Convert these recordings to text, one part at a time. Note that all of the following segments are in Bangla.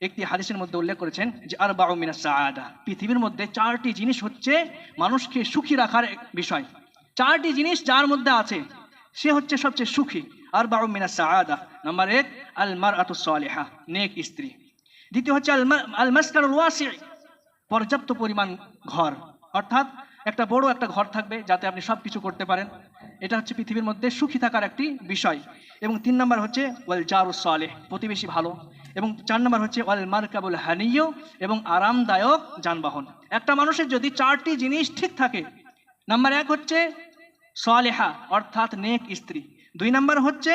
একটি হাদিসের মধ্যে উল্লেখ করেছেন যে আর বাউ মিনা সাআদা পৃথিবীর মধ্যে চারটি জিনিস হচ্ছে মানুষকে সুখী রাখার বিষয়। চারটি জিনিস যার মধ্যে আছে, সে হচ্ছে সবচেয়ে সুখী। আর বাউ মিনা সাআদা, নাম্বার এক আল মার আতুসলেহা নেক স্ত্রী। দ্বিতীয় হচ্ছে আল মা- ওয়াসি, পর্যাপ্ত পরিমাণ ঘর। অর্থাৎ একটা বড় একটা ঘর থাকবে যাতে আপনি সব কিছু করতে পারেন। এটা হচ্ছে পৃথিবীর মধ্যে সুখী থাকার একটি বিষয়। এবং তিন নম্বর হচ্ছে, ওয়াল জারু সালেহ, প্রতিবেশী ভালো। এবং চার নম্বর হচ্ছে, ওয়াল মার্কাবুল হানিয় এবং আরামদায়ক যানবাহন। একটা মানুষের যদি চারটি জিনিস ঠিক থাকে, নাম্বার এক হচ্ছে সালেহা, অর্থাৎ নেক স্ত্রী। দুই নম্বর হচ্ছে,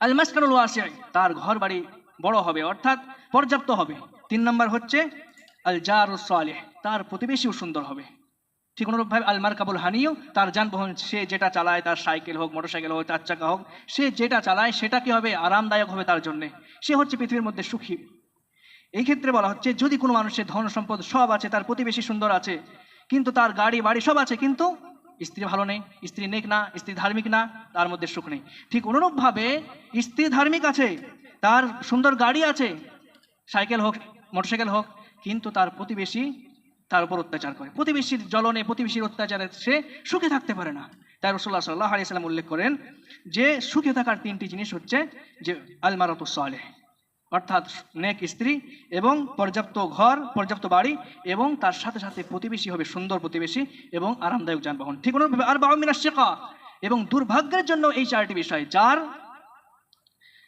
আল মাসকানুল ওয়াসি তার ঘর বাড়ি বড় হবে, অর্থাৎ পর্যাপ্ত হবে। তিন নম্বর হচ্ছে, আল জারুস সালেহ, তার প্রতিবেশীও সুন্দর হবে। ঠিক অনুরূপভাবে আল মার্কাবুল হানিও তার যানবাহন, সে যেটা চালায় তার সাইকেল হোক, মোটরসাইকেল হোক চার চাকা হোক, সে যেটা চালায় সেটা কি হবে? আরামদায়ক হবে তার জন্যে। সে হচ্ছে পৃথিবীর মধ্যে সুখী। এই ক্ষেত্রে বলা হচ্ছে, যদি কোনো মানুষের ধন সম্পদ সব আছে, তার প্রতিবেশী সুন্দর আছে, কিন্তু তার গাড়ি, বাড়ি সব আছে, কিন্তু স্ত্রী ভালো নেই, স্ত্রী নেক না, স্ত্রী ধার্মিক না, তার মধ্যে সুখ নেই। ঠিক অনুরূপভাবে স্ত্রী ধার্মিক আছে, তার সুন্দর গাড়ি আছে, সাইকেল হোক, মোটরসাইকেল হোক, কিন্তু তার প্রতিবেশী তার উপর অত্যাচার করে। প্রতিবেশীর জ্বলনে প্রতিবেশীর অত্যাচারে সে সুখে থাকতে পারে না। তাই রসুল্লাহ সাল্লাহ আলিয়া সাল্লাম উল্লেখ করেন যে, সুখে থাকার তিনটি জিনিস হচ্ছে যে, আলমারত সালেহ, অর্থাৎ নেক স্ত্রী এবং পর্যাপ্ত ঘর, পর্যাপ্ত বাড়ি এবং তার সাথে সাথে প্রতিবেশী হবে সুন্দর প্রতিবেশী এবং আরামদায়ক যানবাহন। ঠিক অনুরূপভাবে আর বাবা মিনা শেখা এবং দুর্ভাগ্যের জন্য এই চারটি বিষয়, যার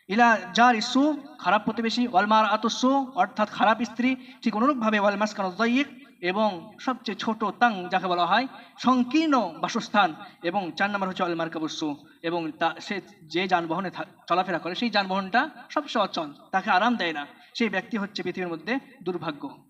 ইলা যার ইসু খারাপ প্রতিবেশী ওয়ালমার আতসু অর্থাৎ খারাপ স্ত্রী, ঠিক অনুরূপভাবে ওয়ালমাসকান জয়িক এবং সবচেয়ে ছোট তাং, যাকে বলা হয়, সংকীর্ণ বাসস্থান এবং চার নম্বর হচ্ছে অলমার কাবুসু এবং তা, সে যে যানবাহনে চলাফেরা করে, সেই যানবাহনটা সবসময় অচল তাকে আরাম দেয় না। সেই ব্যক্তি হচ্ছে পৃথিবীর মধ্যে দুর্ভাগ্য।